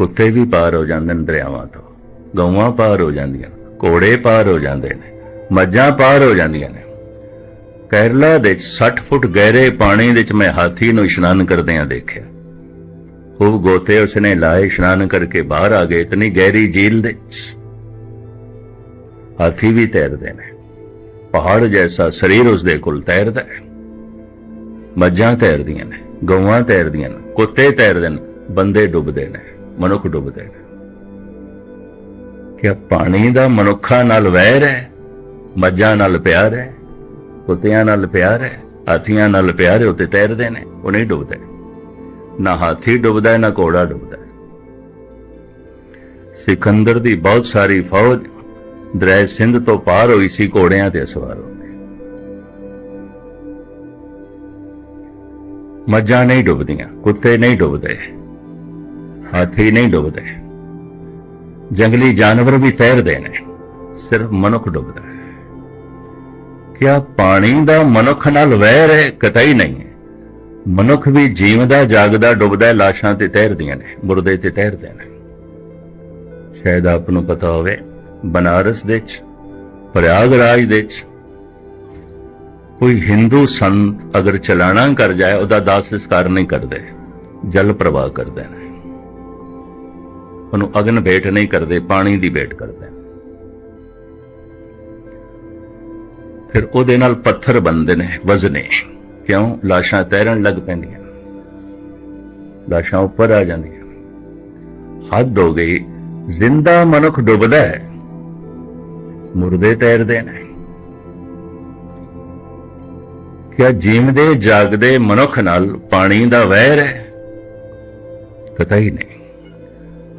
ਕੁੱਤੇ ਵੀ ਪਾਰ ਹੋ ਜਾਂਦੇ ਨੇ ਦਰਿਆਵਾਂ ਤੋਂ। ਗਊਆਂ ਪਾਰ ਹੋ ਜਾਂਦੀਆਂ ਨੇ, ਘੋੜੇ ਪਾਰ ਹੋ ਜਾਂਦੇ ਨੇ ਮੱਝਾਂ ਪਾਰ ਹੋ ਜਾਂਦੀਆਂ ਨੇ। ਕੇਰਲਾ ਦੇ 60 ਫੁੱਟ ਗਹਿਰੇ ਪਾਣੀ ਵਿੱਚ ਮੈਂ ਹਾਥੀ ਨੂੰ ਇਸ਼ਨਾਨ ਕਰਦਿਆਂ ਦੇਖਿਆ। ਉਹ ਗੋਤੇ ਉਸਨੇ ਲਾਏ ਇਸ਼ਨਾਨ ਕਰਕੇ ਬਾਹਰ ਆ ਗਏ ਇਤਨੀ ਗਹਿਰੀ ਝੀਲ ਦੇ ਹਾਥੀ ਵੀ ਤੈਰਦੇ ਨੇ। ਪਹਾੜ ਜੈਸਾ ਸਰੀਰ ਉਸਦੇ ਕੋਲ ਤੈਰਦਾ ਹੈ। ਮੱਝਾਂ ਤੈਰਦੀਆਂ ਨੇ ਗਊਆਂ ਤੈਰਦੀਆਂ ਨੇ ਕੁੱਤੇ ਤੈਰਦੇ ਨੇ ਬੰਦੇ ਡੁੱਬਦੇ ਨੇ। ਮਨੁੱਖ ਡੁੱਬਦਾ ਨੇ ਕਿ ਪਾਣੀ ਦਾ ਮਨੁੱਖਾਂ ਨਾਲ ਵੈਰ ਹੈ, ਮੱਝਾਂ ਨਾਲ ਪਿਆਰ ਹੈ, ਕੁੱਤਿਆਂ ਨਾਲ ਪਿਆਰ ਹੈ, ਹਾਥੀਆਂ ਨਾਲ ਪਿਆਰ ਹੈ ਉੱਤੇ ਤੈਰਦੇ ਨੇ, ਉਹ ਨਹੀਂ ਡੁੱਬਦੇ ਨਾ ਹਾਥੀ ਡੁੱਬਦਾ ਨਾ ਘੋੜਾ ਡੁੱਬਦਾ ਸਿਕੰਦਰ ਦੀ ਬਹੁਤ ਸਾਰੀ ਫੌਜ ਦਰਿਆ ਸਿੰਧ ਤੋਂ ਪਾਰ ਹੋਈ ਸੀ, ਘੋੜਿਆਂ ਤੇ ਸਵਾਰ ਹੋ ਕੇ ਮੱਝਾਂ ਨਹੀਂ ਡੁੱਬਦੀਆਂ, ਕੁੱਤੇ ਨਹੀਂ ਡੁੱਬਦੇ। ਹਾਥੀ ਨਹੀਂ ਡੁੱਬਦੇ। ਜੰਗਲੀ ਜਾਨਵਰ ਵੀ ਤੈਰਦੇ ਨੇ, ਸਿਰਫ ਮਨੁੱਖ ਡੁੱਬਦਾ ਹੈ। ਕਿਆ ਪਾਣੀ ਦਾ ਮਨੁੱਖ ਨਾਲ ਵੈਰ ਹੈ? ਕਤਈ ਨਹੀਂ ਮਨੁੱਖ ਵੀ ਜੀਵਦਾ, ਜਾਗਦਾ, ਡੁੱਬਦਾ, ਲਾਸ਼ਾਂ ਤੇ ਤੈਰਦੀਆਂ ਨੇ ਮੁਰਦੇ ਤੇ ਤੈਰਦੇ ਨੇ। ਸ਼ਾਇਦ ਆਪ ਨੂੰ ਪਤਾ ਹੋਵੇ, ਬਨਾਰਸ ਦੇ ਵਿੱਚ, ਪ੍ਰਯਾਗਰਾਜ ਦੇ ਵਿੱਚ ਕੋਈ ਹਿੰਦੂ ਸੰਤ ਅਗਰ ਚਲਾਣਾ ਕਰ ਜਾਏ, ਉਹਦਾ ਦਾਸ ਸੰਸਕਾਰ ਨਹੀਂ ਕਰਦੇ, ਜਲ ਪ੍ਰਵਾਹ ਕਰਦੇ ਨੇ। ਉਹਨੂੰ ਅਗਨ ਭੇਟ ਨਹੀਂ ਕਰਦੇ, ਪਾਣੀ ਦੀ ਭੇਟ ਕਰਦੇ। ਫਿਰ ਉਹਦੇ ਨਾਲ ਪੱਥਰ ਬਣਦੇ ਨੇ ਵਜ਼ਨੇ ਕਿਉਂ? ਲਾਸ਼ਾਂ ਤੈਰਨ ਲੱਗ ਪੈਂਦੀਆਂ। ਲਾਸ਼ਾਂ ਉੱਪਰ ਆ ਜਾਂਦੀਆਂ। ਹੱਦ ਹੋ ਗਈ, ਜ਼ਿੰਦਾ ਮਨੁੱਖ ਡੁੱਬਦਾ ਹੈ। ਮੁਰਦੇ ਤੈਰਦੇ ਨੇ। ਕਿਆ ਜੀਵਦੇ, ਜਾਗਦੇ ਮਨੁੱਖ ਨਾਲ ਪਾਣੀ ਦਾ ਵਹਿਰ ਹੈ? ਪਤਾ ਹੀ ਨਹੀਂ।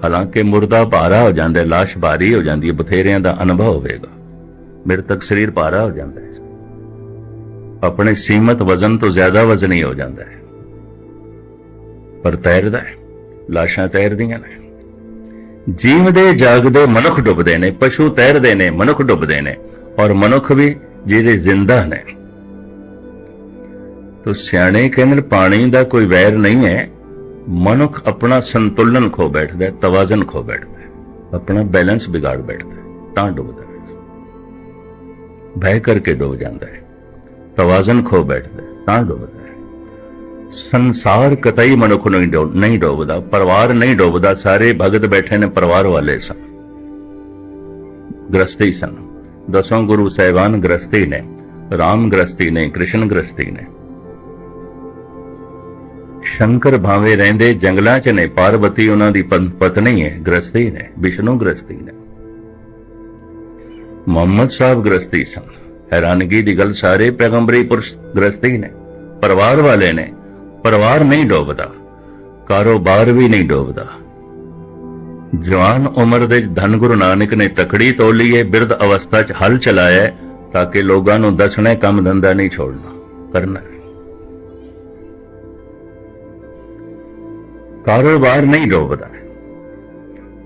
ਹਾਲਾਂਕਿ ਮੁਰਦਾ ਭਾਰਾ ਹੋ ਜਾਂਦਾ ਹੈ ਲਾਸ਼ ਭਾਰੀ ਹੋ ਜਾਂਦੀ ਹੈ ਬਥੇਰਿਆਂ ਦਾ ਅਨੁਭਵ ਹੋਵੇਗਾ। ਮ੍ਰਿਤਕ ਸਰੀਰ ਭਾਰਾ ਹੋ ਜਾਂਦਾ ਹੈ। ਆਪਣੇ ਸੀਮਤ ਵਜ਼ਨ ਤੋਂ ਜ਼ਿਆਦਾ ਵਜ਼ਨੀ ਹੋ ਜਾਂਦਾ ਹੈ। ਪਰ ਤੈਰਦਾ ਹੈ ਲਾਸ਼ਾਂ ਤੈਰਦੀਆਂ ਨੇ। ਜੀਵਦੇ ਜਾਗਦੇ ਮਨੁੱਖ ਡੁੱਬਦੇ ਨੇ ਪਸ਼ੂ ਤੈਰਦੇ ਨੇ ਮਨੁੱਖ ਡੁੱਬਦੇ ਨੇ ਔਰ ਮਨੁੱਖ ਵੀ ਜਿਹੜੇ ਜ਼ਿੰਦਾ ਨੇ। ਤੋ ਸਿਆਣੇ ਕਹਿੰਦੇ ਨੇ, ਪਾਣੀ ਦਾ ਕੋਈ ਵੈਰ ਨਹੀਂ ਹੈ ਮਨੁੱਖ ਆਪਣਾ ਸੰਤੁਲਨ ਖੋ ਬੈਠਦਾ ਹੈ, ਤਵਾਜ਼ਨ ਖੋ ਬੈਠਦਾ ਹੈ, ਆਪਣਾ ਬੈਲੈਂਸ ਵਿਗਾੜ ਬੈਠਦਾ ਹੈ, ਤਾਂ ਡੁੱਬਦਾ ਹੈ। ਭੈ ਕਰਕੇ ਡੁੱਬ ਜਾਂਦਾ ਹੈ, ਤਵਾਜ਼ਨ ਖੋ ਬੈਠਦਾ ਹੈ, ਤਾਂ ਡੁੱਬਦਾ ਹੈ। ਸੰਸਾਰ ਕਤਈ ਮਨੁੱਖ ਨੂੰ ਨਹੀਂ ਡੁੱਬ- ਪਰਿਵਾਰ ਨਹੀਂ ਡੁੱਬਦਾ, ਸਾਰੇ ਭਗਤ ਬੈਠੇ ਨੇ ਪਰਿਵਾਰ ਵਾਲੇ ਸਨ। ਗ੍ਰਸਤੀ ਸਨ। ਦਸੋਂ ਗੁਰੂ ਸਾਹਿਬਾਨ ਗ੍ਰਸਤੀ ਨੇ, ਰਾਮ ਗ੍ਰਸਤੀ ਨੇ, ਕ੍ਰਿਸ਼ਨ ਗ੍ਰਸਤੀ ਨੇ ਸ਼ੰਕਰ ਭਾਵੇਂ ਰਹਿੰਦੇ ਜੰਗਲਾਂ 'ਚ ਨੇ ਪਾਰਵਤੀ ਉਹਨਾਂ ਦੀ ਪਤਨੀ ਹੈ, ਗ੍ਰਸਤੀ ਨੇ, ਵਿਸ਼ਨੂੰ ਗ੍ਰਸਤੀ ਨੇ। ਮੁਹੰਮਦ ਸਾਹਿਬ ਗ੍ਰਸਤੀ ਸਨ। ਹੈਰਾਨਗੀ ਦੀ ਗੱਲ ਸਾਰੇ ਪੈਗੰਬਰੀ ਪੁਰਸ਼ ਗ੍ਰਸਤੀ ਨੇ। ਪਰਿਵਾਰ ਵਾਲੇ ਨੇ, ਪਰਿਵਾਰ ਨਹੀਂ ਡੋਬਦਾ, ਕਾਰੋਬਾਰ ਵੀ ਨਹੀਂ ਡੋਬਦਾ। ਜਵਾਨ ਉਮਰ ਦੇ ਧੰਨ ਗੁਰੂ ਨਾਨਕ ਨੇ ਤਕੜੀ ਤੋਲੀ ਹੈ, ਬਿਰਧ ਅਵਸਥਾ 'ਚ ਹਲ ਚਲਾਇਆ ਤਾਂ ਕਿ ਲੋਕਾਂ ਨੂੰ ਦੱਸਣਾ ਕੰਮ ਧੰਦਾ ਨਹੀਂ ਛੋੜਨਾ, ਕਰਨਾ ਕਾਰੋਬਾਰ ਨਹੀਂ ਡੋਬਦਾ।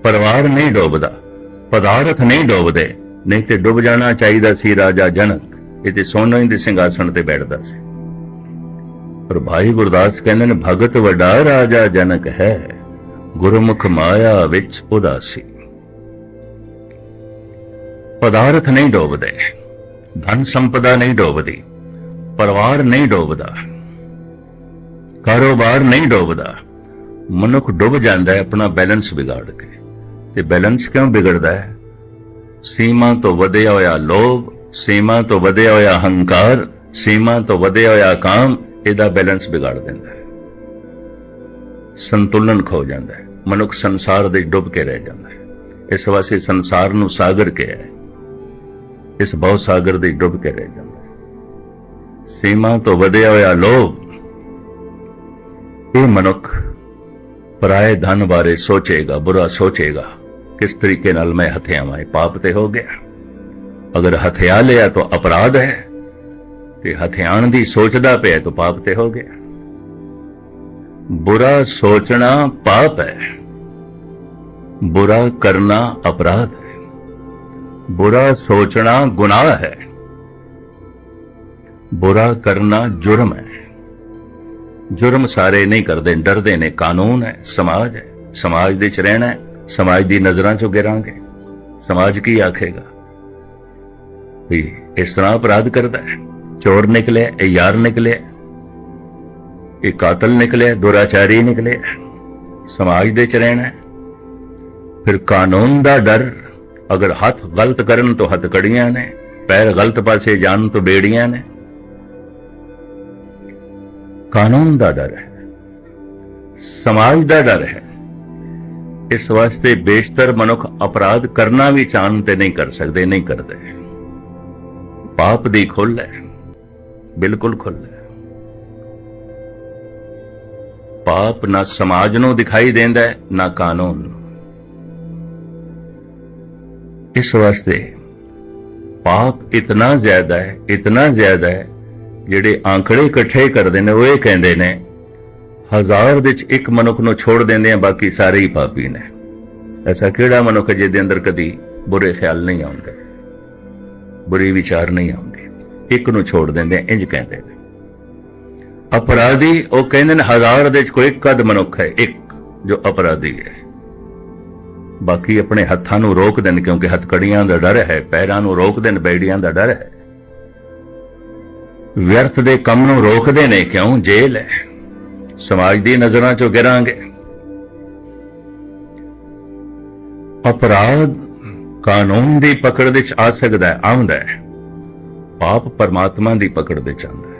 ਪਰਿਵਾਰ ਨਹੀਂ ਡੋਬਦਾ, ਪਦਾਰਥ ਨਹੀਂ ਡੋਬਦੇ, ਨਹੀਂ ਤੇ ਡੁੱਬ ਜਾਣਾ ਚਾਹੀਦਾ ਸੀ ਰਾਜਾ ਜਨਕ, ਇਹ ਤੇ ਸੋਨੇ ਦੇ ਸਿੰਘਾਸਣ ਤੇ ਬੈਠਦਾ ਸੀ। ਪਰ ਭਾਈ ਗੁਰਦਾਸ ਕਹਿੰਦੇ ਨੇ, ਭਗਤ ਵੱਡਾ ਰਾਜਾ ਜਨਕ ਹੈ, ਗੁਰਮੁਖ ਮਾਇਆ ਵਿੱਚ ਉਦਾਸੀ। ਪਦਾਰਥ ਨਹੀਂ ਡੋਬਦੇ, ਧਨ ਸੰਪਦਾ ਨਹੀਂ ਡੋਬਦੀ, ਪਰਿਵਾਰ ਨਹੀਂ ਡੋਬਦਾ, ਕਾਰੋਬਾਰ ਨਹੀਂ ਡੋਬਦਾ ਮਨੁੱਖ ਡੁੱਬ ਜਾਂਦਾ ਹੈ, ਆਪਣਾ ਬੈਲੈਂਸ ਵਿਗਾੜ ਕੇ। ਤੇ ਬੈਲੈਂਸ ਕਿਉਂ ਵਿਗੜਦਾ ਹੈ? ਸੀਮਾ ਤੋਂ ਵਧਿਆ ਹੋਇਆ ਲੋਭ, ਸੀਮਾ ਤੋਂ ਵਧਿਆ ਹੋਇਆ ਹੰਕਾਰ, ਸੀਮਾ ਤੋਂ ਵਧਿਆ ਹੋਇਆ ਕਾਮ, ਇਹਦਾ ਬੈਲੈਂਸ ਵਿਗਾੜ ਦਿੰਦਾ ਹੈ। ਸੰਤੁਲਨ ਖੋ ਜਾਂਦਾ ਹੈ। ਮਨੁੱਖ ਸੰਸਾਰ ਦੇ ਡੁੱਬ ਕੇ ਰਹਿ ਜਾਂਦਾ ਹੈ। ਇਸ ਵਾਸਤੇ ਸੰਸਾਰ ਨੂੰ ਸਾਗਰ ਕਿਹਾ ਹੈ। ਇਸ ਬਹੁ ਸਾਗਰ ਦੇ ਡੁੱਬ ਕੇ ਰਹਿ ਜਾਂਦਾ ਹੈ। ਸੀਮਾ ਤੋਂ ਵਧਿਆ ਹੋਇਆ ਲੋਭ, ਇਹ ਮਨੁੱਖ ਪਰਾਏ ਧਨ ਬਾਰੇ ਸੋਚੇਗਾ, ਬੁਰਾ ਸੋਚੇਗਾ। ਕਿਸ ਤਰੀਕੇ ਨਾਲ ਮੈਂ ਹਥਿਆਵਾਂ ਇਹ ਪਾਪ ਤੇ ਹੋ ਗਿਆ? ਅਗਰ ਹਥਿਆ ਲਿਆ ਤਾਂ ਅਪਰਾਧ ਹੈ। ਤੇ ਹਥਿਆਣ ਦੀ ਸੋਚਦਾ ਪਿਆ ਤਾਂ ਪਾਪ ਤੇ ਹੋ ਗਿਆ। ਬੁਰਾ ਸੋਚਣਾ ਪਾਪ ਹੈ। ਬੁਰਾ ਕਰਨਾ ਅਪਰਾਧ ਹੈ। ਬੁਰਾ ਸੋਚਣਾ ਗੁਨਾਹ ਹੈ। ਬੁਰਾ ਕਰਨਾ ਜੁਰਮ ਹੈ। ਜੁਰਮ ਸਾਰੇ ਨਹੀਂ ਕਰਦੇ, ਡਰਦੇ ਨੇ। ਕਾਨੂੰਨ ਹੈ, ਸਮਾਜ ਹੈ। ਸਮਾਜ ਦੇ ਚ ਰਹਿਣਾ ਹੈ, ਸਮਾਜ ਦੀ ਨਜ਼ਰਾਂ ਚੋਂ ਗਿਰਾਂਗੇ। ਸਮਾਜ ਕੀ ਆਖੇਗਾ? ਵੀ ਇਸ ਤਰ੍ਹਾਂ ਅਪਰਾਧ ਕਰਦਾ ਹੈ। ਚੋਰ ਨਿਕਲਿਆ, ਇਹ ਯਾਰ ਨਿਕਲਿਆ। ਇਹ ਕਾਤਲ ਨਿਕਲਿਆ, ਦੁਰਾਚਾਰੀ ਨਿਕਲਿਆ। ਸਮਾਜ ਦੇ ਚ ਰਹਿਣਾ ਫਿਰ ਕਾਨੂੰਨ ਦਾ ਡਰ, ਅਗਰ ਹੱਥ ਗਲਤ ਕਰਨ ਤੋਂ ਹੱਥ ਕੜੀਆਂ ਨੇ, ਪੈਰ ਗਲਤ ਪਾਸੇ ਜਾਣ ਤੋਂ ਬੇੜੀਆਂ ਨੇ ਕਾਨੂੰਨ ਦਾ ਡਰ ਹੈ, ਸਮਾਜ ਦਾ ਡਰ ਹੈ। ਇਸ ਵਾਸਤੇ ਬੇਸ਼ਤਰ ਮਨੁੱਖ ਅਪਰਾਧ ਕਰਨਾ ਵੀ ਚਾਹਨ ਤੇ ਨਹੀਂ ਕਰ ਸਕਦੇ, ਨਹੀਂ ਕਰਦੇ। ਪਾਪ ਦੀ ਖੁੱਲ ਹੈ, ਬਿਲਕੁਲ ਖੁੱਲ ਹੈ। ਪਾਪ ਨਾ ਸਮਾਜ ਨੂੰ ਦਿਖਾਈ ਦਿੰਦਾ ਹੈ, ਨਾ ਕਾਨੂੰਨ ਨੂੰ। ਇਸ ਵਾਸਤੇ ਪਾਪ ਇਤਨਾ ਜ਼ਿਆਦਾ ਹੈ, ਇਤਨਾ ਜ਼ਿਆਦਾ ਹੈ ਜਿਹੜੇ ਆંકੜੇ ਇਕੱਠੇ ਕਰਦੇ ਨੇ, ਉਹ ਇਹ ਕਹਿੰਦੇ ਨੇ, ਹਜ਼ਾਰ ਵਿੱਚ ਇੱਕ ਮਨੁੱਖ ਨੂੰ ਛੋੜ ਦਿੰਦੇ ਆ, ਬਾਕੀ ਸਾਰੇ ਹੀ ਪਾਪੀ ਨੇ। ਐਸਾ ਕਿਹੜਾ ਮਨੁੱਖ ਹੈ ਜਿਹਦੇ ਅੰਦਰ ਕਦੀ ਬੁਰੇ ਖਿਆਲ ਨਹੀਂ ਆਉਂਦੇ? ਬੁਰੀ ਵਿਚਾਰ ਨਹੀਂ ਆਉਂਦੇ। ਇੱਕ ਨੂੰ ਛੋੜ ਦਿੰਦੇ ਆ, ਇੰਜ ਕਹਿੰਦੇ ਨੇ। ਅਪਰਾਧੀ, ਉਹ ਕਹਿੰਦੇ ਨੇ, ਹਜ਼ਾਰ ਦੇ ਵਿੱਚ ਕੋਈ ਇੱਕ ਮਨੁੱਖ ਹੈ, ਇੱਕ, ਜੋ ਅਪਰਾਧੀ ਹੈ। ਬਾਕੀ ਆਪਣੇ ਹੱਥਾਂ ਨੂੰ ਰੋਕ ਦੇਣ, ਕਿਉਂਕਿ ਹੱਥਕੜੀਆਂ ਦਾ ਡਰ ਹੈ, ਪੈਰਾਂ ਨੂੰ ਰੋਕ ਦੇਣ, ਬੈੜੀਆਂ ਦਾ ਡਰ ਹੈ। ਵਿਅਰਥ ਦੇ ਕੰਮ ਨੂੰ ਰੋਕਦੇ ਨੇ ਕਿਉਂ? ਜੇਲ੍ਹ ਹੈ। ਸਮਾਜ ਦੀ ਨਜ਼ਰਾਂ ਚੋਂ ਗਿਰਾਂਗੇ। ਅਪਰਾਧ ਕਾਨੂੰਨ ਦੀ ਪਕੜ ਵਿੱਚ ਆ ਸਕਦਾ ਹੈ, ਆਉਂਦਾ ਹੈ। ਪਾਪ ਪਰਮਾਤਮਾ ਦੀ ਪਕੜ ਵਿੱਚ ਆਉਂਦਾ ਹੈ।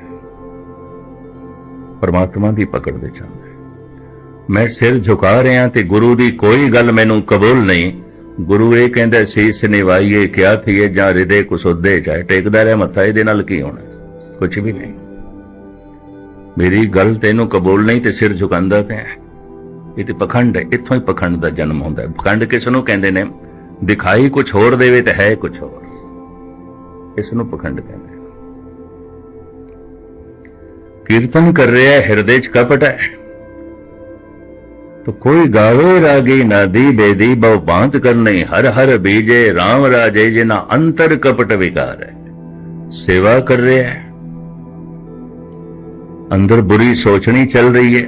ਪਰਮਾਤਮਾ ਦੀ ਪਕੜ ਵਿੱਚ ਆਉਂਦਾ ਹੈ। ਮੈਂ ਸਿਰ ਝੁਕਾ ਰਿਹਾ ਤੇ ਗੁਰੂ ਦੀ ਕੋਈ ਗੱਲ ਮੈਨੂੰ ਕਬੂਲ ਨਹੀਂ। ਗੁਰੂ ਇਹ ਕਹਿੰਦਾ, ਸੀਸ ਨਿਵਾਈਏ, ਕਿਆ ਥੀਏ, ਜਾਂ ਹਿਰਦੇ ਕੁਸੁੱਦੇ ਚਾਹੇ ਟੇਕਦਾ ਰਹਿ ਮੱਥਾ, ਇਹਦੇ ਨਾਲ ਕੀ ਹੋਣਾ? ਕੁਝ ਵੀ ਨਹੀਂ। ਮੇਰੀ ਗੱਲ ਤੈਨੂੰ ਕਬੂਲ ਨਹੀਂ ਤੇ ਸਿਰ ਝੁਕਾਉਂਦਾ ਪਿਆ ਇਹ ਤੇ ਪਖੰਡ ਹੈ, ਇੱਥੋਂ ਹੀ ਪਖੰਡ ਦਾ ਜਨਮ ਹੁੰਦਾ ਹੈ। ਪਖੰਡ ਕਿਸ ਨੂੰ ਕਹਿੰਦੇ ਨੇ? ਦਿਖਾਈ ਕੁਝ ਹੋਰ ਦੇਵੇ ਤੇ ਹੈ ਕੁਝ ਹੋਰ। ਇਸ ਨੂੰ ਪਖੰਡ ਕਹਿੰਦੇ ਕੀਰਤਨ ਕਰ ਰਿਹਾ ਹੈ, ਹਿਰਦੇ 'ਚ ਕਪਟ ਹੈ। ਤੋ ਕੋਈ ਗਾਵੇ ਰਾਗੀ ਨਾਦੀ ਬੇਦੀ ਬਹੁ ਬਾਂਤ ਕਰਨੇ, ਹਰ ਹਰ ਬੀਜੇ RAM ਰਾਜੇ ਜਿਨਾ ਅੰਤਰ ਕਪਟ ਵਿਕਾਰ ਹੈ। ਸੇਵਾ ਕਰ ਰਿਹਾ अंदर बुरी सोचनी चल रही है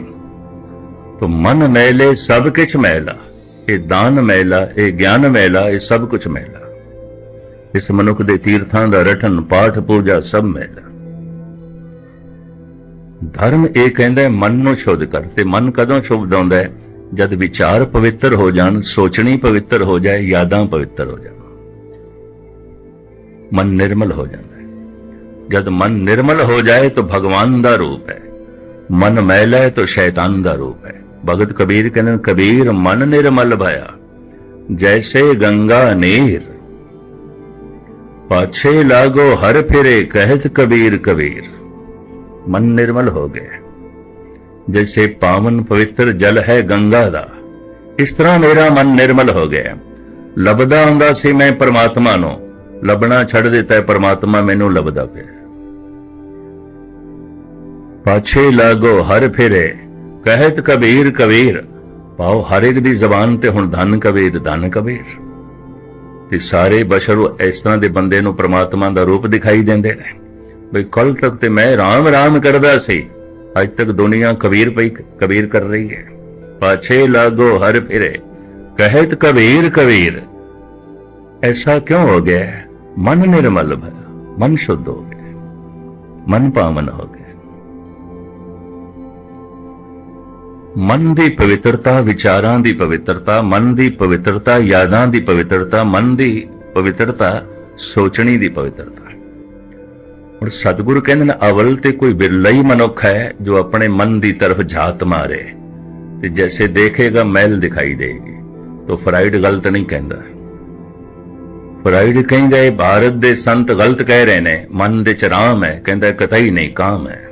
तो मन मैले सब कुछ मैला ये दान मैला ये ज्ञान मैला ये सब कुछ मैला ਇਸ ਮਨੁੱਖ ਦੇ ਤੀਰਥਾਂ ਦਾ ਰਟਨ ਪਾਠ ਪੂਜਾ ਸਭ ਮੈਲਾ ਧਰਮ ਇਹ ਕਹਿੰਦਾ ਹੈ ਮਨ ਨੂੰ ਸ਼ੁੱਧ ਕਰ ਤੇ ਮਨ ਕਦੋਂ ਸ਼ੁੱਧ ਹੁੰਦਾ ਹੈ ਜਦ ਵਿਚਾਰ ਪਵਿੱਤਰ ਹੋ ਜਾਣ ਸੋਚਣੀ ਪਵਿੱਤਰ ਹੋ ਜਾਏ ਯਾਦਾਂ ਪਵਿੱਤਰ ਹੋ ਜਾਣ ਮਨ ਨਿਰਮਲ ਹੋ ਜਾਂਦਾ ਹੈ ਜਦ ਮਨ ਨਿਰਮਲ ਹੋ ਜਾਏ ਤਾਂ ਭਗਵਾਨ ਦਾ ਰੂਪ ਹੈ। ਮਨ ਮੈਲਾ ਹੈ ਤਾਂ ਸ਼ੈਤਾਨ ਦਾ ਰੂਪ ਹੈ। ਭਗਤ ਕਬੀਰ ਕਹਿੰਦੇ ਨੇ, ਕਬੀਰ ਮਨ ਨਿਰਮਲ ਭਇਆ। ਜੈਸੇ ਗੰਗਾ ਨੀਰ ਪਾਛੇ ਲਾਗੋ ਹਰ ਫਿਰੇ ਕਹਿਤ ਕਬੀਰ ਕਬੀਰ। ਮਨ ਨਿਰਮਲ ਹੋ ਗਿਆ। ਜੈਸੇ ਪਾਵਨ ਪਵਿੱਤਰ ਜਲ ਹੈ ਗੰਗਾ ਦਾ ਇਸ ਤਰ੍ਹਾਂ ਮੇਰਾ ਮਨ ਨਿਰਮਲ ਹੋ ਗਿਆ। ਲੱਭਦਾ ਹੁੰਦਾ ਸੀ ਮੈਂ ਪਰਮਾਤਮਾ ਨੂੰ। ਲੱਭਣਾ ਛੱਡ ਦਿੱਤਾ ਪਰਮਾਤਮਾ ਮੈਨੂੰ ਲੱਭਦਾ ਪਿਆ। ਪਾਛੇ ਲਾਗੋ ਹਰ ਫਿਰੇ, ਕਹਿਤ ਕਬੀਰ ਕਬੀਰ ਪਾਓ ਹਰ ਇੱਕ ਦੀ ਜ਼ਬਾਨ ਤੇ ਹੁਣ ਧਨ ਕਬੀਰ ਧਨ ਕਬੀਰ। ਤੇ ਸਾਰੇ ਬਸ਼ਰ ਇਸ ਤਰ੍ਹਾਂ ਦੇ ਬੰਦੇ ਨੂੰ ਪ੍ਰਮਾਤਮਾ ਦਾ ਰੂਪ ਦਿਖਾਈ ਦਿੰਦੇ ਨੇ। ਬਈ ਕੱਲ ਤੱਕ ਤੇ ਮੈਂ ਰਾਮ ਰਾਮ ਕਰਦਾ ਸੀ, ਅੱਜ ਤੱਕ ਦੁਨੀਆ ਕਬੀਰ ਪਈ ਕਬੀਰ ਕਰ ਰਹੀ ਹੈ। ਪਾਛੇ ਲਾਗੋ ਹਰ ਫਿਰੇ, ਕਹਿਤ ਕਬੀਰ ਕਬੀਰ। ਐਸਾ ਕਿਉਂ ਹੋ ਗਿਆ? ਮਨ ਨਿਰਮਲ ਭਇਆ ਮਨ ਸ਼ੁੱਧ ਹੋ ਗਿਆ। ਮਨ ਪਾਵਨ ਹੋ ਗਿਆ। ਮਨ ਦੀ ਪਵਿੱਤਰਤਾ, ਵਿਚਾਰਾਂ ਦੀ ਪਵਿੱਤਰਤਾ, ਮਨ ਦੀ ਪਵਿੱਤਰਤਾ, ਯਾਦਾਂ ਦੀ ਪਵਿੱਤਰਤਾ, ਮਨ ਦੀ ਪਵਿੱਤਰਤਾ, ਸੋਚਣੀ ਦੀ ਪਵਿੱਤਰਤਾ। ਹੁਣ ਸਤਿਗੁਰੂ ਕਹਿੰਦੇ ਨੇ, ਅਵਲ ਤੇ ਕੋਈ ਬਿਰਲਾ ਹੀ ਮਨੁੱਖ ਹੈ ਜੋ ਆਪਣੇ ਮਨ ਦੀ ਤਰਫ ਝਾਤ ਮਾਰੇ ਤੇ ਜੈਸੇ ਦੇਖੇਗਾ ਮੈਲ ਦਿਖਾਈ ਦੇਗੀ। ਤੋ ਫਰਾਈਡ ਗਲਤ ਨਹੀਂ ਕਹਿੰਦਾ। ਫਰਾਈਡ ਕਹਿੰਦਾ, ਇਹ ਭਾਰਤ ਦੇ ਸੰਤ ਗਲਤ ਕਹਿ ਰਹੇ ਨੇ, ਮਨ ਦੇ ਚ ਰਾਮ ਹੈ, ਕਹਿੰਦਾ ਕਤਈ ਨਹੀਂ, ਕਾਮ ਹੈ।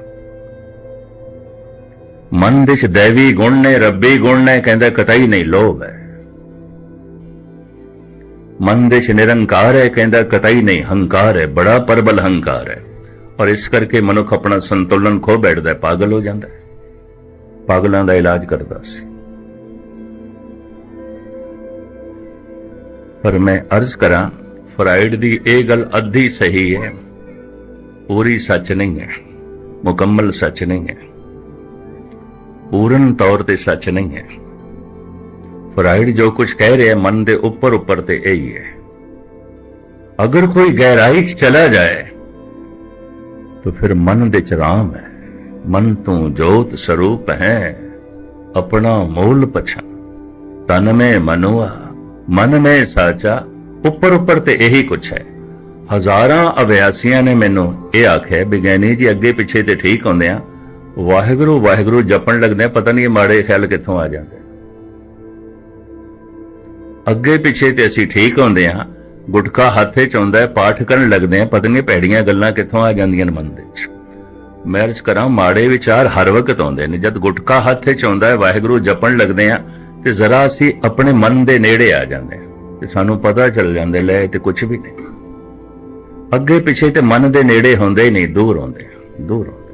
ਮਨ ਦੇ ਚ ਦੇਵੀ ਗੁਣ ਨੇ, ਰੱਬੀ ਗੁਣ ਨੇ, ਕਹਿੰਦਾ ਕਤਈ ਨਹੀਂ ਲੋਭ ਹੈ। ਮਨ ਦੇ ਨਿਰੰਕਾਰ ਹੈ, ਕਹਿੰਦਾ ਕਤਈ ਨਹੀਂ ਹੰਕਾਰ ਹੈ, ਬੜਾ ਪਰਬਲ ਹੰਕਾਰ ਹੈ। ਔਰ ਇਸ ਕਰਕੇ ਮਨੁੱਖ ਆਪਣਾ ਸੰਤੁਲਨ ਖੋ ਬੈਠਦਾ ਹੈ, ਪਾਗਲ ਹੋ ਜਾਂਦਾ ਹੈ। ਪਾਗਲਾਂ ਦਾ ਇਲਾਜ ਕਰਦਾ ਸੀ। ਪਰ ਮੈਂ ਅਰਜ਼ ਕਰਾਂ, ਫਰਾਇਡ ਦੀ ਇਹ ਗੱਲ ਅੱਧੀ ਸਹੀ ਹੈ। ਪੂਰੀ ਸੱਚ ਨਹੀਂ ਹੈ, ਮੁਕੰਮਲ ਸੱਚ ਨਹੀਂ ਹੈ। ਪੂਰਨ ਤੌਰ ਤੇ ਸੱਚ ਨਹੀਂ ਹੈ। ਫਰਾਇਡ ਜੋ ਕੁਝ ਕਹਿ ਰਿਹਾ ਮਨ ਦੇ ਉੱਪਰ ਉੱਪਰ ਤੇ ਇਹੀ ਹੈ। ਅਗਰ ਕੋਈ ਗਹਿਰਾਈ 'ਚ ਚਲਾ ਜਾਏ, ਤਾਂ ਫਿਰ ਮਨ ਦੇ ਚ ਰਾਮ ਹੈ। ਮਨ ਤੋਂ ਜੋਤ ਸਰੂਪ ਹੈ। ਆਪਣਾ ਮੂਲ ਪਛਾਣ। ਤਨ ਮੈਂ ਮਨੁਆ, ਮਨ ਮੈਂ ਸਾਚਾ, ਉੱਪਰ ਉੱਪਰ ਤੇ ਇਹੀ ਕੁਛ ਹੈ। ਹਜ਼ਾਰਾਂ ਅਭਿਆਸੀਆਂ ਨੇ ਮੈਨੂੰ ਇਹ ਆਖਿਆ ਵਿਗਿਆਨੀ ਜੀ ਅੱਗੇ ਪਿੱਛੇ ਤੇ ਠੀਕ ਹੁੰਦੇ ਆ। ਵਾਹਿਗੁਰੂ ਵਾਹਿਗੁਰੂ ਜਪਣ ਲੱਗਦੇ ਆ, ਪਤਾ ਨਹੀਂ ਇਹ ਮਾੜੇ ਖਿਆਲ ਕਿੱਥੋਂ ਆ ਜਾਂਦੇ ਅੱਗੇ ਪਿੱਛੇ ਤੇ ਅਸੀਂ ਠੀਕ ਹੁੰਦੇ ਆ, ਗੁਟਕਾ ਹੱਥੇ ਚ ਹੁੰਦਾ ਹੈ, ਪਾਠ ਕਰਨ ਲੱਗਦੇ ਆ, ਪਤਾ ਨਹੀਂ ਭੈੜੀਆਂ ਗੱਲਾਂ ਕਿੱਥੋਂ ਆ ਜਾਂਦੀਆਂ ਨੇ ਮਨ ਦੇ ਵਿੱਚ। ਮੈਂ ਅਰਜ਼ ਕਰਾਂ, ਮਾੜੇ ਵਿਚਾਰ ਹਰ ਵਕਤ ਆਉਂਦੇ ਨੇ, ਜਦ ਗੁਟਕਾ ਹੱਥੇ ਚ ਹੁੰਦਾ ਹੈ, ਵਾਹਿਗੁਰੂ ਜਪਣ ਲੱਗਦੇ ਆ, ਤੇ ਜ਼ਰਾ ਅਸੀਂ ਆਪਣੇ ਮਨ ਦੇ ਨੇੜੇ ਆ ਜਾਂਦੇ ਆ, ਤੇ ਸਾਨੂੰ ਪਤਾ ਚੱਲ ਜਾਂਦਾ, ਲੈ ਤੇ ਕੁਝ ਵੀ ਨਹੀਂ। ਅੱਗੇ ਪਿੱਛੇ ਤੇ ਮਨ ਦੇ ਨੇੜੇ ਹੁੰਦੇ ਹੀ ਨਹੀਂ, ਦੂਰ ਹੁੰਦੇ ਦੂਰ ਹੁੰਦੇ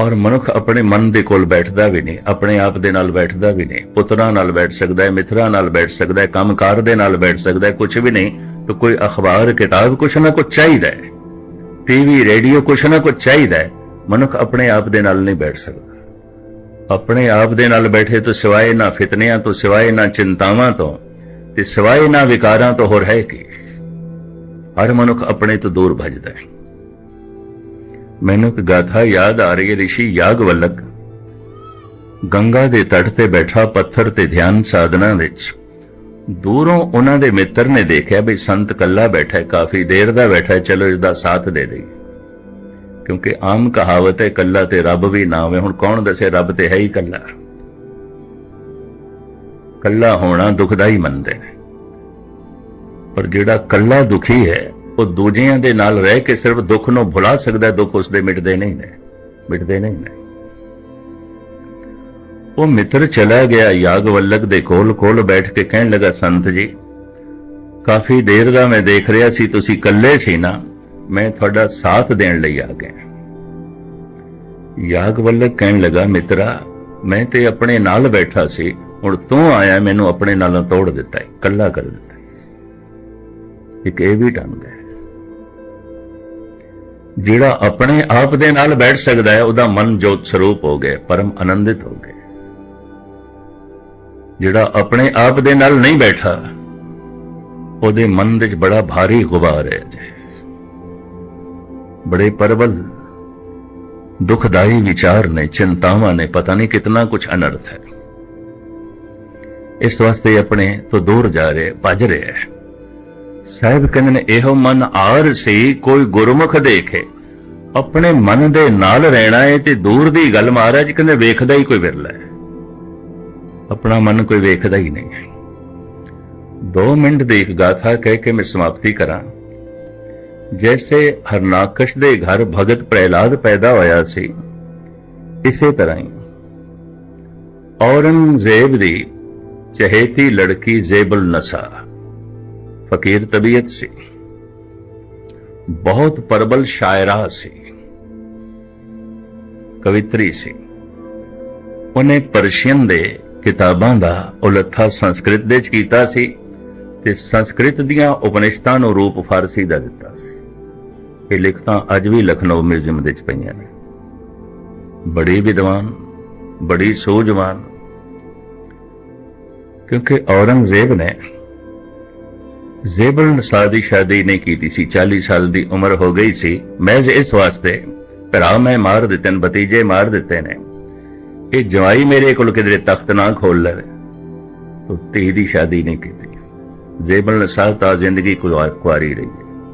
ਔਰ ਮਨੁੱਖ ਆਪਣੇ ਮਨ ਦੇ ਕੋਲ ਬੈਠਦਾ ਵੀ ਨਹੀਂ, ਆਪਣੇ ਆਪ ਦੇ ਨਾਲ ਬੈਠਦਾ ਵੀ ਨਹੀਂ, ਪੁੱਤਰਾਂ ਨਾਲ ਬੈਠ ਸਕਦਾ ਹੈ, ਮਿੱਤਰਾਂ ਨਾਲ ਬੈਠ ਸਕਦਾ ਹੈ, ਕੰਮਕਾਰ ਦੇ ਨਾਲ ਬੈਠ ਸਕਦਾ ਹੈ ਕੁਝ ਵੀ ਨਹੀਂ, ਤਾਂ ਕੋਈ ਅਖਬਾਰ, ਕਿਤਾਬ ਕੁਛ ਨਾ ਕੁਛ ਚਾਹੀਦਾ ਹੈ। ਟੀਵੀ ਰੇਡੀਓ ਕੁਛ ਨਾ ਕੁਛ ਚਾਹੀਦਾ ਹੈ। ਮਨੁੱਖ ਆਪਣੇ ਆਪ ਦੇ ਨਾਲ ਨਹੀਂ ਬੈਠ ਸਕਦਾ। ਆਪਣੇ ਆਪ ਦੇ ਨਾਲ ਬੈਠੇ ਤੋਂ ਸਿਵਾਏ ਨਾ ਫਿਤਨਿਆਂ ਤੋਂ, ਸਿਵਾਏ ਨਾ ਚਿੰਤਾਵਾਂ ਤੋਂ, ਤੇ ਸਿਵਾਏ ਨਾ ਵਿਕਾਰਾਂ ਤੋਂ ਹੋਰ ਹੈ ਕੀ? ਹਰ ਮਨੁੱਖ ਆਪਣੇ ਤੋਂ ਦੂਰ ਭਜਦਾ ਹੈ। ਮੈਨੂੰ ਇੱਕ ਗਾਥਾ ਯਾਦ ਆ ਰਹੀ ਹੈ ਰਿਸ਼ੀ ਯਾਗਵਲਕ ਗੰਗਾ ਦੇ ਤਟ ਤੇ ਬੈਠਾ ਪੱਥਰ ਤੇ ਧਿਆਨ ਸਾਧਨਾ ਵਿੱਚ। ਦੂਰੋਂ ਉਹਨਾਂ ਦੇ ਮਿੱਤਰ ਨੇ ਦੇਖਿਆ ਵੀ ਸੰਤ ਕੱਲਾ ਬੈਠਾ ਕਾਫੀ ਦੇਰ ਦਾ ਬੈਠਾ ਚਲੋ ਇਸ ਦਾ ਸਾਥ ਦੇ ਦੇਈਏ। ਕਿਉਂਕਿ ਆਮ ਕਹਾਵਤ ਹੈ, ਕੱਲਾ ਤੇ ਰੱਬ ਵੀ ਨਾ ਹੋਵੇ ਹੁਣ ਕੌਣ ਦੱਸੇ ਰੱਬ ਤੇ ਹੈ ਹੀ ਕੱਲਾ? ਕੱਲਾ ਹੋਣਾ ਦੁਖਦਾਈ ਮੰਨਦੇ ਨੇ। ਪਰ ਜਿਹੜਾ ਕੱਲਾ ਦੁਖੀ ਹੈ ਉਹ ਦੂਜਿਆਂ ਦੇ ਨਾਲ ਰਹਿ ਕੇ ਸਿਰਫ ਦੁੱਖ ਨੂੰ ਭੁਲਾ ਸਕਦਾ ਦੁੱਖ ਉਸਦੇ ਮਿਟਦੇ ਨਹੀਂ ਨੇ, ਮਿਟਦੇ ਨਹੀਂ ਨੇ। ਉਹ ਮਿੱਤਰ ਚਲਾ ਗਿਆ ਯਾਗਵੱਲਕ ਦੇ ਕੋਲ ਕੋਲ ਬੈਠ ਕੇ ਕਹਿਣ ਲੱਗਾ, ਸੰਤ ਜੀ, ਕਾਫੀ ਦੇਰ ਦਾ ਮੈਂ ਦੇਖ ਰਿਹਾ ਸੀ, ਤੁਸੀਂ ਇਕੱਲੇ ਸੀ ਨਾ, ਮੈਂ ਤੁਹਾਡਾ ਸਾਥ ਦੇਣ ਲਈ ਆ ਗਿਆ। ਯਾਗਵੱਲਕ ਕਹਿਣ ਲੱਗਾ, ਮਿੱਤਰਾ, ਮੈਂ ਤੇ ਆਪਣੇ ਨਾਲ ਬੈਠਾ ਸੀ, ਹੁਣ ਤੂੰ ਆਇਆ, ਮੈਨੂੰ ਆਪਣੇ ਨਾਲੋਂ ਤੋੜ ਦਿੱਤਾ ਹੈ ਇਕੱਲਾ ਕਰ ਦਿੱਤਾ। ਹੈ। ਇੱਕ ਇਹ ਵੀ ਢੰਗ ਹੈ। ਜਿਹੜਾ ਆਪਣੇ ਆਪ ਦੇ ਨਾਲ ਬੈਠ ਸਕਦਾ ਹੈ, ਉਹਦਾ ਮਨ ਜੋਤ ਸਰੂਪ ਹੋ ਗਿਆ ਪਰਮ ਆਨੰਦਿਤ ਹੋ ਗਿਆ ਜਿਹੜਾ ਆਪਣੇ ਆਪ ਦੇ ਨਾਲ ਨਹੀਂ ਬੈਠਾ, ਉਹਦੇ ਮਨ ਦੇ ਵਿੱਚ ਬੜਾ ਭਾਰੀ ਗੁਬਾਰ ਹੈ ਬੜੇ ਪਰਬਲ ਦੁਖਦਾਈ ਵਿਚਾਰ ਨੇ, ਚਿੰਤਾਵਾਂ ਨੇ, ਪਤਾ ਨਹੀਂ ਕਿੰਨਾ ਕੁਝ ਅਨਰਥ ਹੈ। ਇਸ ਵਾਸਤੇ ਆਪਣੇ ਤੋਂ ਦੂਰ ਜਾ ਰਹੇ, ਭੱਜ ਰਿਹਾ ਹੈ। ਸਾਹਿਬ ਕਹਿੰਦੇ ਨੇ, ਇਹੋ ਮਨ ਆਰ ਸੀ, ਕੋਈ ਗੁਰਮੁਖ ਦੇਖੇ। ਆਪਣੇ ਮਨ ਦੇ ਨਾਲ ਰਹਿਣਾ ਹੈ ਤੇ ਦੂਰ ਦੀ ਗੱਲ ਮਹਾਰਾਜ ਕਹਿੰਦੇ, ਵੇਖਦਾ ਹੀ ਕੋਈ ਵਿਰਲਾ ਹੈ। ਆਪਣਾ ਮਨ ਕੋਈ ਵੇਖਦਾ ਹੀ ਨਹੀਂ ਹੈ। 2 ਮਿੰਟ ਦੀ ਇੱਕ ਗਾਥਾ ਕਹਿ ਕੇ ਮੈਂ ਸਮਾਪਤੀ ਕਰਾਂ। ਜੈਸੇ ਹਰਨਾਕਸ਼ ਦੇ ਘਰ ਭਗਤ ਪ੍ਰਹਿਲਾਦ ਪੈਦਾ ਹੋਇਆ ਸੀ, ਇਸੇ ਤਰ੍ਹਾਂ ਹੀ। ਔਰੰਗਜ਼ੇਬ ਦੀ ਚਹੇਤੀ ਲੜਕੀ ਜੇਬਲ ਨਸਾ। ਫਕੀਰ ਤਬੀਅਤ ਸੀ। ਬਹੁਤ ਪਰਬਲ ਸ਼ਾਇਰਾ ਸੀ। ਕਵਿਤਰੀ ਸੀ। ਉਹਨੇ ਪਰਸ਼ੀਅਨ ਦੇ ਕਿਤਾਬਾਂ ਦਾ ਉਲੱਥਾ ਸੰਸਕ੍ਰਿਤ ਦੇ ਵਿੱਚ ਕੀਤਾ ਸੀ ਤੇ ਸੰਸਕ੍ਰਿਤ ਦੀਆਂ ਉਪਨਿਸ਼ਦਾਂ ਨੂੰ ਰੂਪ ਫਾਰਸੀ ਦਾ ਦਿੱਤਾ ਸੀ। ਇਹ ਲਿਖਤਾਂ ਅੱਜ ਵੀ ਲਖਨਊ ਮਿਊਜ਼ੀਅਮ ਦੇ ਚ ਪਈਆਂ ਨੇ। ਬੜੀ ਵਿਦਵਾਨ, ਬੜੀ ਸੂਝਵਾਨ, ਕਿਉਂਕਿ ਔਰੰਗਜ਼ੇਬ ਨੇ ਜ਼ੇਬਲ ਨਸਾ ਦੀ ਸ਼ਾਦੀ ਨਹੀਂ ਕੀਤੀ ਸੀ 40 ਸਾਲ ਦੀ ਉਮਰ ਹੋ ਗਈ ਸੀ। ਮਹਿਜ਼ ਇਸ ਵਾਸਤੇ ਭਰਾ ਮੈਂ ਮਾਰ ਦਿੱਤੇ ਨੇ, ਭਤੀਜੇ ਮਾਰ ਦਿੱਤੇ ਨੇ। ਇਹ ਜਵਾਈ ਮੇਰੇ ਕੋਲ ਕਿਧਰੇ ਤਖਤ ਨਾ ਖੋਲ ਲੈ ਤੋ ਧੀ ਦੀ ਸ਼ਾਦੀ ਨਹੀਂ ਕੀਤੀ। ਜ਼ੇਬਲ ਨਸਾ ਤਾਂ ਜ਼ਿੰਦਗੀ ਕੁਆ- ਕੁਆਰੀ ਰਹੀ ਹੈ।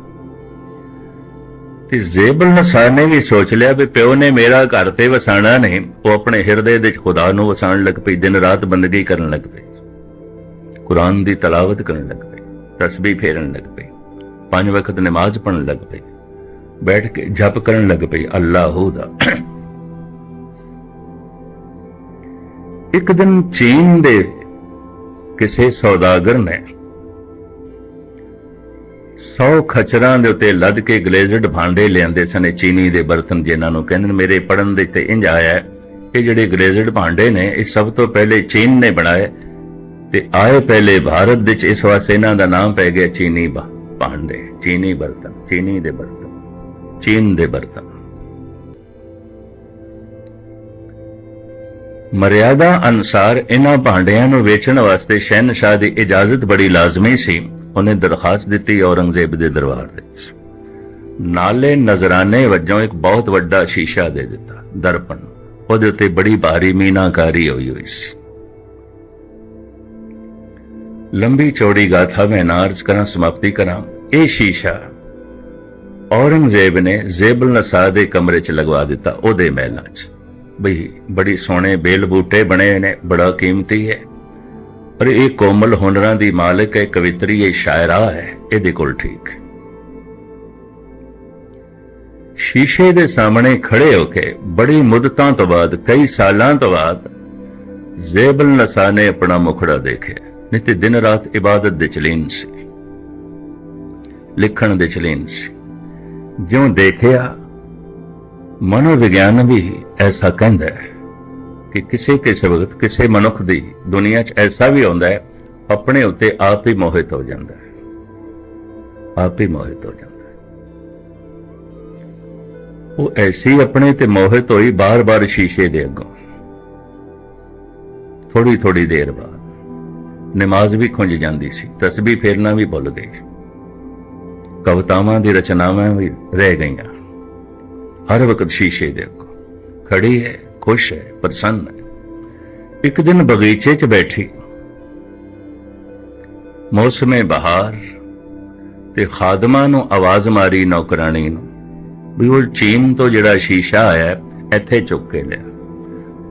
ਤੇ ਜ਼ੇਬਲ ਨਸਾ ਨੇ ਵੀ ਸੋਚ ਲਿਆ ਵੀ ਪਿਓ ਨੇ ਮੇਰਾ ਘਰ ਤੇ ਵਸਾਣਾ ਨਹੀਂ, ਉਹ ਆਪਣੇ ਹਿਰਦੇ ਵਿੱਚ ਖੁਦਾ ਨੂੰ ਵਸਾਉਣ ਲੱਗ ਪਈ, ਦਿਨ ਰਾਤ ਬੰਦਗੀ ਕਰਨ ਲੱਗ ਪਈ। ਕੁਰਾਨ ਦੀ ਤਲਾਵਤ ਕਰਨ ਲੱਗ ਪਈ। ਤਸਬੀਹ ਫੇਰਨ ਲੱਗ ਪਈ। ਪੰਜ ਵਕਤ ਨਮਾਜ਼ ਪੜਨ ਲੱਗ ਪਈ। ਬੈਠ ਕੇ ਜਪ ਕਰਨ ਲੱਗ ਪਈ, ਅੱਲਾਹੂ ਦਾ। ਇੱਕ ਦਿਨ ਚੀਨ ਦੇ ਕਿਸੇ ਸੌਦਾਗਰ ਨੇ 100 ਖਚਰਾਂ ਦੇ ਉੱਤੇ ਲੱਦ ਕੇ ਗਲੇਜ਼ਡ ਭਾਂਡੇ ਲਿਆਂਦੇ ਸਨ। ਇਹ ਚੀਨੀ ਦੇ ਬਰਤਨ ਜਿਨ੍ਹਾਂ ਨੂੰ ਕਹਿੰਦੇ ਨੇ, ਮੇਰੇ ਪੜਨ ਦੇ ਤੇ ਇੰਜ ਆਇਆ ਇਹ ਜਿਹੜੇ ਗਲੇਜ਼ਡ ਭਾਂਡੇ ਨੇ, ਇਹ ਸਭ ਤੋਂ ਪਹਿਲੇ ਚੀਨ ਨੇ ਬਣਾਏ। ਤੇ ਆਏ ਪਹਿਲੇ ਭਾਰਤ ਵਿੱਚ ਇਸ ਵਾਸਤੇ ਇਹਨਾਂ ਦਾ ਨਾਮ ਪੈ ਗਿਆ ਚੀਨੀ ਭਾ- ਭਾਂਡੇ, ਚੀਨੀ ਬਰਤਨ, ਚੀਨੀ ਦੇ ਬਰਤਨ, ਚੀਨ ਦੇ ਬਰਤਨ। ਮਰਿਆਦਾ ਅਨਸਾਰ ਇਹਨਾਂ ਭਾਂਡਿਆਂ ਨੂੰ ਵੇਚਣ ਵਾਸਤੇ ਸ਼ਹਿਨशाह ਦੀ ਇਜਾਜ਼ਤ ਬੜੀ ਲਾਜ਼ਮੀ ਸੀ। ਉਹਨੇ ਦਰਖਾਸਤ ਦਿੱਤੀ ਔਰੰਗਜ਼ੇਬ ਦੇ ਦਰਬਾਰ ਦੇ ਨਾਲੇ ਨਜ਼ਰਾਨੇ ਵਜੋਂ ਇੱਕ ਬਹੁਤ ਵੱਡਾ ਸ਼ੀਸ਼ਾ ਦੇ ਦਿੱਤਾ, ਦਰਪਣ। ਉਹਦੇ ਉੱਤੇ ਬੜੀ ਭਾਰੀ ਮੀਨਾਕਾਰੀ ਹੋਈ ਹੋਈ ਸੀ। ਲੰਬੀ ਚੌੜੀ ਗਾਥਾ ਮੈਂ ਨਾਰਜ ਕਰਾਂ, ਸਮਾਪਤੀ ਕਰਾਂ। ਇਹ ਸ਼ੀਸ਼ਾ ਔਰੰਗਜ਼ੇਬ ਨੇ ਜ਼ੇਬਲ ਨਸਾ ਦੇ ਕਮਰੇ 'ਚ ਲਗਵਾ ਦਿੱਤਾ, ਉਹਦੇ ਮਹਿਲਾਂ 'ਚ। ਬਈ, ਬੜੀ ਸੋਹਣੇ ਬੇਲ ਬੂਟੇ ਬਣੇ ਨੇ, ਬੜਾ ਕੀਮਤੀ ਹੈ। ਪਰ ਇਹ ਕੋਮਲ ਹੁਨਰਾਂ ਦੀ ਮਾਲਕ ਹੈ, ਕਵਿਤਰੀ ਹੈ ਸ਼ਾਇਰਾ ਹੈ, ਇਹਦੇ ਕੋਲ ਠੀਕ। ਸ਼ੀਸ਼ੇ ਦੇ ਸਾਹਮਣੇ ਖੜੇ ਹੋ ਕੇ, ਬੜੀ ਮੁੱਦਤਾਂ ਤੋਂ ਬਾਅਦ, ਕਈ ਸਾਲਾਂ ਤੋਂ ਬਾਅਦ, ਜ਼ੇਬਲ ਨਸਾ ਨੇ ਆਪਣਾ ਮੁਖੜਾ ਦੇਖਿਆ। ਨਹੀਂ ਤੇ ਦਿਨ ਰਾਤ ਇਬਾਦਤ ਦੇ ਚਲੀਨ ਸੀ ਲਿਖਣ ਦੇ ਚਲੀਨ ਸੀ ਜਿਉਂ ਦੇਖਿਆ, ਮਨੋਵਿਗਿਆਨ ਵੀ ਐਸਾ ਕਹਿੰਦਾ ਹੈ ਕਿ ਕਿਸੇ ਕਿਸੇ ਵਕਤ ਕਿਸੇ ਮਨੁੱਖ ਦੀ ਦੁਨੀਆ 'ਚ ਐਸਾ ਵੀ ਆਉਂਦਾ ਹੈ, ਆਪਣੇ ਉੱਤੇ ਆਪ ਹੀ ਮੋਹਿਤ ਹੋ ਜਾਂਦਾ ਹੈ। ਆਪ ਹੀ ਮੋਹਿਤ ਹੋ ਜਾਂਦਾ ਉਹ ਐਸੀ ਆਪਣੇ ਤੇ ਮੋਹਿਤ ਹੋਈ ਬਾਰ-ਬਾਰ ਸ਼ੀਸ਼ੇ ਦੇ ਅੱਗੋਂ। ਥੋੜੀ ਥੋੜੀ ਦੇਰ ਬਾਅਦ ਨਮਾਜ਼ ਵੀ ਖੁੰਝ ਜਾਂਦੀ ਸੀ, ਤਸਬੀਹ ਫੇਰਨਾ ਵੀ ਭੁੱਲ ਗਈ। ਕਵਿਤਾਵਾਂ ਦੀ ਰਚਨਾਵਾਂ ਵੀ ਰਹਿ ਗਈਆਂ। ਹਰ ਵਕਤ ਸ਼ੀਸ਼ੇ ਦੇ ਅੱਗੋਂ। ਖੜੀ ਹੈ, ਖੁਸ਼ ਹੈ, ਪ੍ਰਸੰਨ ਹੈ। ਇੱਕ ਦਿਨ ਬਗੀਚੇ 'ਚ ਬੈਠੀ। ਮੌਸਮੇ ਬਹਾਰ ਤੇ ਖਾਦਮਾਂ ਨੂੰ ਆਵਾਜ਼ ਮਾਰੀ ਨੌਕਰਾਨੀ ਨੂੰ ਵੀ ਉਹ ਚੀਨ ਤੋਂ ਜਿਹੜਾ ਸ਼ੀਸ਼ਾ ਆਇਆ, ਇੱਥੇ ਚੁੱਕ ਕੇ ਲਿਆ।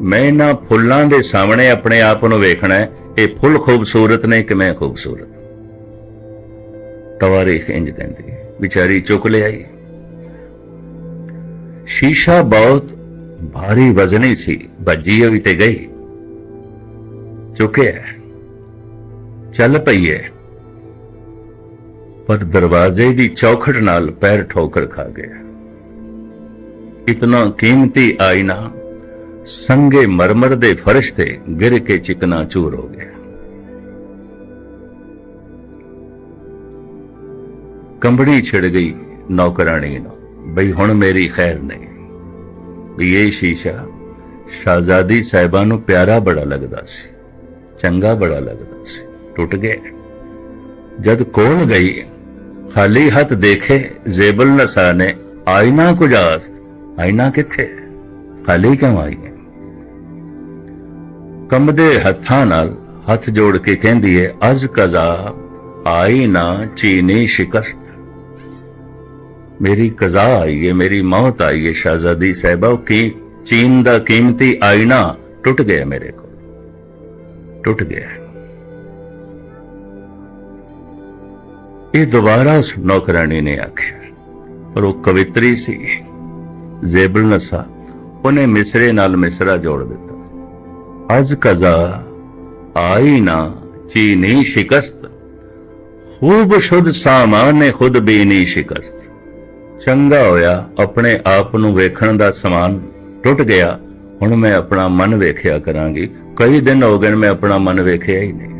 ਮੈਂ ਇਹਨਾਂ ਫੁੱਲਾਂ ਦੇ ਸਾਹਮਣੇ ਆਪਣੇ ਆਪ ਨੂੰ ਵੇਖਣਾ ਹੈ। ਇਹ ਫੁੱਲ ਖੂਬਸੂਰਤ ਨੇ ਕਿ ਮੈਂ ਖੂਬਸੂਰਤ? ਤਵਾਰੀਖ ਇੰਜ ਕਹਿੰਦੀ ਹੈ, ਵਿਚਾਰੀ ਚੁੱਕ ਲਿਆਈ। ਸ਼ੀਸ਼ਾ ਬਹੁਤ ਭਾਰੀ ਵਜ਼ਨੀ ਸੀ ਭੱਜੀ ਹੋਈ ਤੇ ਗਈ। ਚੁੱਕਿਆ ਚੱਲ ਪਈ ਹੈ। ਪਰ ਦਰਵਾਜ਼ੇ ਦੀ ਚੌਖਟ ਨਾਲ ਪੈਰ ਠੋਕਰ ਖਾ ਗਿਆ। ਇਤਨਾ ਕੀਮਤੀ ਆਇਨਾ ਸੰਗੇ ਮਰਮਰ ਦੇ ਫਰਸ਼ ਤੇ ਗਿਰ ਕੇ ਚਿਕਨਾ ਚੂਰ ਹੋ ਗਿਆ। ਕੰਬੜੀ ਛਿੜ ਗਈ ਨੌਕਰਾਣੀ ਨੂੰ, ਬਈ ਹੁਣ ਮੇਰੀ ਖੈਰ ਨਹੀਂ। ਵੀ ਇਹ ਸ਼ੀਸ਼ਾ ਸ਼ਾਹਜ਼ਾਦੀ ਸਾਹਿਬਾ ਨੂੰ ਪਿਆਰਾ ਬੜਾ ਲੱਗਦਾ ਸੀ, ਚੰਗਾ ਬੜਾ ਲੱਗਦਾ ਸੀ। ਟੁੱਟ ਗਿਆ। ਜਦ ਕੋਲ ਗਈ, ਖਾਲੀ ਹੱਥ ਦੇਖੇ ਜ਼ੇਬਲ ਨਸਾ ਨੇ, ਆਇਨਾ ਕੁਜਾਸ ਆਇਨਾ ਕਿੱਥੇ? ਖਾਲੀ ਕਿਉਂ ਆਈ ਹੈ? ਕੰਬਦੇ ਹੱਥਾਂ ਨਾਲ ਹੱਥ ਜੋੜ ਕੇ ਕਹਿੰਦੀ ਹੈ ਅਜ਼ ਕਜ਼ਾ ਆਈ ਨਾ ਚੀਨੀ ਸ਼ਿਕਸਤ। ਮੇਰੀ ਕਜ਼ਾ ਆਈ ਹੈ ਮੇਰੀ ਮੌਤ ਆਈ ਹੈ ਸ਼ਾਹਜ਼ਾਦੀ ਸਾਹਿਬਾ ਕੀ ਚੀਨ ਦਾ ਕੀਮਤੀ ਆਇਨਾ ਟੁੱਟ ਗਿਆ ਮੇਰੇ ਕੋਲ। ਟੁੱਟ ਗਿਆ। ਇਹ ਦੁਬਾਰਾ ਉਸ ਨੌਕਰਾਨੀ ਨੇ ਆਖਿਆ, ਪਰ ਉਹ ਕਵਿਤਰੀ ਸੀ, ਜ਼ੇਬਲ ਨਸਾ। ਉਹਨੇ ਮਿਸਰੇ ਨਾਲ ਮਿਸਰਾ ਜੋੜ ਦਿੱਤਾ। ਅਜ਼ ਕਜ਼ਾ ਆਇਨਾ ਚੀਨੀ ਸ਼ਿਕਸਤ, ਖੂਬ ਸ਼ੁੱਧ ਸਾਮਾਨ ਨੇ ਖੁਦ ਬੀਨੀ ਸ਼ਿਕਸਤ। ਚੰਗਾ ਹੋਇਆ ਆਪਣੇ ਆਪ ਨੂੰ ਵੇਖਣ ਦਾ ਸਮਾਨ ਟੁੱਟ ਗਿਆ, ਹੁਣ ਮੈਂ ਆਪਣਾ ਮਨ ਵੇਖਿਆ ਕਰਾਂਗੀ, ਕਈ ਦਿਨ ਹੋ ਗਏ ਮੈਂ ਆਪਣਾ ਮਨ ਵੇਖਿਆ ਹੀ ਨਹੀਂ।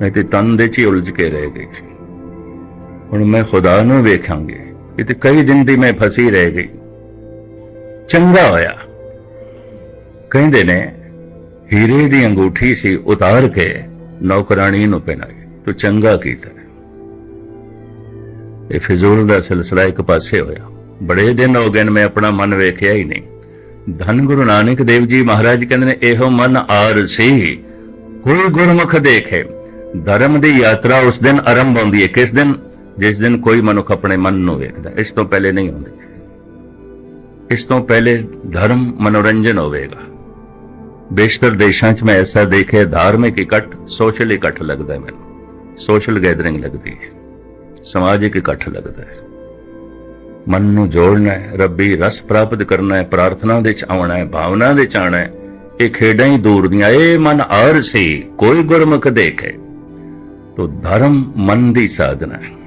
ਮੈਂ ਤੇ ਤਨ ਦੇ ਚ ਹੀ ਉਲਝ ਕੇ ਰਹਿ ਗਈ ਹੁਣ ਮੈਂ ਖੁਦਾ ਨੂੰ ਵੇਖਾਂਗੀ, ਇਹ ਤੇ ਕਈ ਦਿਨ ਦੀ ਮੈਂ ਫਸੀ ਰਹਿ ਗਈ। ਚੰਗਾ ਹੋਇਆ। ਕਹਿੰਦੇ ਨੇ, ਹੀਰੇ ਦੀ ਅੰਗੂਠੀ ਸੀ ਉਤਾਰ ਕੇ ਨੌਕਰਾਣੀ ਨੂੰ ਪਹਿਨਾਈ। ਤੂੰ ਚੰਗਾ ਕੀਤਾ। ਇਹ ਫਿਜ਼ੂਲ ਦਾ ਸਿਲਸਿਲਾ ਇੱਕ ਪਾਸੇ ਹੋਇਆ। ਬੜੇ ਦਿਨ ਹੋ ਗਏ ਨੇ, ਮੈਂ ਆਪਣਾ ਮਨ ਵੇਖਿਆ ਹੀ ਨਹੀਂ। ਧੰਨ ਗੁਰੂ ਨਾਨਕ ਦੇਵ ਜੀ ਮਹਾਰਾਜ ਕਹਿੰਦੇ ਨੇ, ਇਹੋ ਮਨ ਆਰ ਸੀ। ਕੋਈ ਗੁਰਮੁਖ ਦੇਖੇ। ਧਰਮ ਦੀ ਯਾਤਰਾ ਉਸ ਦਿਨ ਆਰੰਭ ਹੁੰਦੀ ਹੈ। ਕਿਸ ਦਿਨ? ਜਿਸ ਦਿਨ ਕੋਈ ਮਨੁੱਖ ਆਪਣੇ ਮਨ ਨੂੰ ਵੇਖਦਾ ਇਸ ਤੋਂ ਪਹਿਲੇ ਨਹੀਂ ਹੁੰਦੀ। ਇਸ ਤੋਂ ਪਹਿਲੇ ਧਰਮ ਮਨੋਰੰਜਨ ਹੋਵੇਗਾ। ਬੇਸ਼ਤਰ ਦੇਸ਼ਾਂ 'ਚ ਮੈਂ ਐਸਾ ਦੇਖਿਆ ਧਾਰਮਿਕ ਇਕੱਠ, ਸੋਸ਼ਲ ਇਕੱਠ ਲੱਗਦਾ ਹੈ ਮੈਨੂੰ। ਸੋਸ਼ਲ ਗੈਦਰਿੰਗ ਲੱਗਦੀ ਹੈ। ਸਮਾਜਿਕ ਇਕੱਠ ਲੱਗਦਾ ਹੈ। ਮਨ ਨੂੰ ਜੋੜਨਾ ਹੈ, ਰੱਬੀ ਰਸ ਪ੍ਰਾਪਤ ਕਰਨਾ ਹੈ, ਪ੍ਰਾਰਥਨਾ ਦੇ ਚ ਆਉਣਾ ਹੈ, ਭਾਵਨਾ ਦੇ ਚ ਆਉਣਾ ਹੈ। ਇਹ ਖੇਡਾਂ ਹੀ ਦੂਰ ਦੀਆਂ, ਇਹ ਮਨ ਆਰ ਸੀ, ਕੋਈ ਗੁਰਮੁਖ ਦੇਖੇ। ਤੋ ਧਰਮ ਮਨ ਦੀ ਸਾਧਨਾ ਹੈ।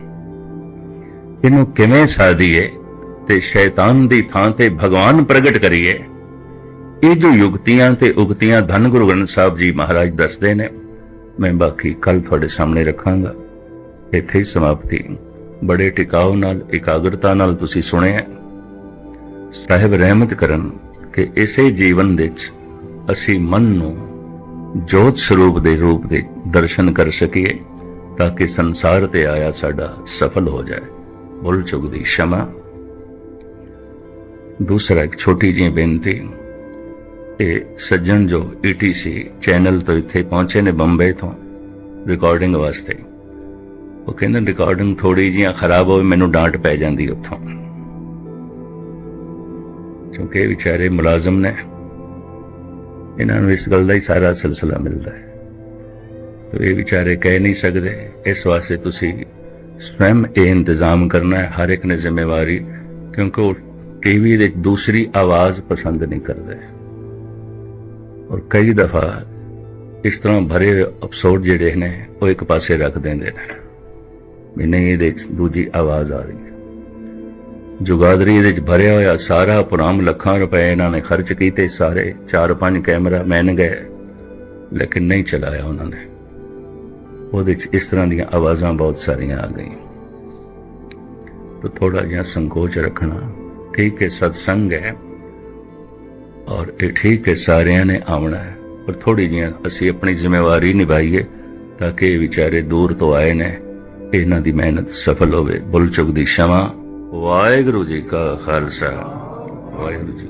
ਇਹਨੂੰ ਕਿਵੇਂ ਸਾਧੀਏ? ਤੇ ਸ਼ੈਤਾਨ ਦੀ ਥਾਂ ਤੇ ਭਗਵਾਨ ਪ੍ਰਗਟ ਕਰੀਏ। ਇਹ ਜੋ ਯੁਗਤੀਆਂ ਤੇ ਉਗਤੀਆਂ ਧੰਨ ਗੁਰੂ ਗ੍ਰੰਥ ਸਾਹਿਬ ਜੀ ਮਹਾਰਾਜ ਦੱਸਦੇ ਨੇ, ਮੈਂ ਬਾਕੀ ਕੱਲ ਤੁਹਾਡੇ ਸਾਹਮਣੇ ਰੱਖਾਂਗਾ। ਇੱਥੇ ਹੀ ਸਮਾਪਤੀ। ਬੜੇ ਟਿਕਾਉ ਨਾਲ, ਇਕਾਗਰਤਾ ਨਾਲ ਤੁਸੀਂ ਸੁਣਿਆ ਸਾਹਿਬ ਰਹਿਮਤ ਕਰਨ ਕਿ ਇਸੇ ਜੀਵਨ ਵਿੱਚ ਅਸੀਂ ਮਨ ਨੂੰ ਜੋਤ ਸਰੂਪ ਦੇ ਰੂਪ ਦੇ ਦਰਸ਼ਨ ਕਰ ਸਕੀਏ, ਤਾਂ ਕਿ ਸੰਸਾਰ ਤੇ ਆਇਆ ਸਾਡਾ ਸਫਲ ਹੋ ਜਾਏ। ਭੁੱਲ ਚੁੱਕ ਦੀ ਸ਼ਮਾ। ਦੂਸਰਾ ਇੱਕ ਛੋਟੀ ਜਿਹੀ ਬੇਨਤੀ ਇਹ ਸੱਜਣ ਜੋ ਈਟੀਸੀ ਚੈਨਲ ਤੋਂ ਇੱਥੇ ਪਹੁੰਚੇ ਨੇ ਬੰਬੇ ਤੋਂ ਰਿਕਾਰਡਿੰਗ ਵਾਸਤੇ ਉਹ ਕਹਿੰਦੇ ਰਿਕਾਰਡਿੰਗ ਥੋੜੀ ਜਿਹੀ ਖਰਾਬ ਹੋਵੇ ਮੈਨੂੰ ਡਾਂਟ ਪੈ ਜਾਂਦੀ ਉੱਥੋਂ ਕਿਉਂਕਿ ਇਹ ਵਿਚਾਰੇ ਮੁਲਾਜ਼ਮ ਨੇ ਇਹਨਾਂ ਨੂੰ ਇਸ ਗੱਲ ਦਾ ਹੀ ਸਾਰਾ ਸਿਲਸਿਲਾ ਮਿਲਦਾ ਹੈ ਤੇ ਇਹ ਵਿਚਾਰੇ ਕਹਿ ਨਹੀਂ ਸਕਦੇ ਇਸ ਵਾਸਤੇ ਤੁਸੀਂ ਸਵੈਮ ਇਹ ਇੰਤਜ਼ਾਮ ਕਰਨਾ ਹੈ ਹਰ ਇੱਕ ਨੇ ਜ਼ਿੰਮੇਵਾਰੀ ਕਿਉਂਕਿ ਉਹ ਟੀਵੀ ਦੇ ਦੂਸਰੀ ਆਵਾਜ਼ ਪਸੰਦ ਨਹੀਂ ਕਰਦੇ ਔਰ ਕਈ ਦਫਾ ਇਸ ਤਰ੍ਹਾਂ ਭਰੇ ਐਪੀਸੋਡ ਜਿਹੜੇ ਨੇ, ਉਹ ਇੱਕ ਪਾਸੇ ਰੱਖ ਦਿੰਦੇ ਨੇ। ਵੀ ਨਹੀਂ, ਇਹਦੇ 'ਚ ਦੂਜੀ ਆਵਾਜ਼ ਆ ਰਹੀ ਹੈ। ਜੁਗਾਦਰੀ ਇਹਦੇ ਚ ਭਰਿਆ ਹੋਇਆ ਸਾਰਾ ਪੁਰਾਮ ਲੱਖਾਂ ਰੁਪਏ ਇਹਨਾਂ ਨੇ ਖਰਚ ਕੀਤੇ, ਸਾਰੇ ਚਾਰ ਪੰਜ ਕੈਮਰਾ ਮੈਨ ਗਏ, ਲੇਕਿਨ ਨਹੀਂ ਚਲਾਇਆ ਉਹਨਾਂ ਨੇ। ਉਹਦੇ ਚ ਇਸ ਤਰ੍ਹਾਂ ਦੀਆਂ ਆਵਾਜ਼ਾਂ ਬਹੁਤ ਸਾਰੀਆਂ ਆ ਗਈਆਂ। ਤਾਂ ਥੋੜਾ ਜਿਹਾ ਸੰਕੋਚ ਰੱਖਣਾ, ਠੀਕ ਹੈ, ਸਤਸੰਗ ਹੈ। ਔਰ ਇਹ ਠੀਕ ਹੈ, ਸਾਰਿਆਂ ਨੇ ਆਉਣਾ ਹੈ। ਪਰ ਥੋੜੀ ਜਿਹੀਆਂ ਅਸੀਂ ਆਪਣੀ ਜ਼ਿੰਮੇਵਾਰੀ ਨਿਭਾਈਏ ਤਾਂ ਕਿ ਇਹ ਵਿਚਾਰੇ ਦੂਰ ਤੋਂ ਆਏ ਨੇ। ਇਹਨਾਂ ਦੀ ਮਿਹਨਤ ਸਫਲ ਹੋਵੇ। ਬੁੱਲ ਚੁੱਕ ਦੀ ਸ਼ਮਾ। ਵਾਹਿਗੁਰੂ ਜੀ ਕਾ ਖਾਲਸਾ। ਵਾਹਿਗੁਰੂ ਜੀ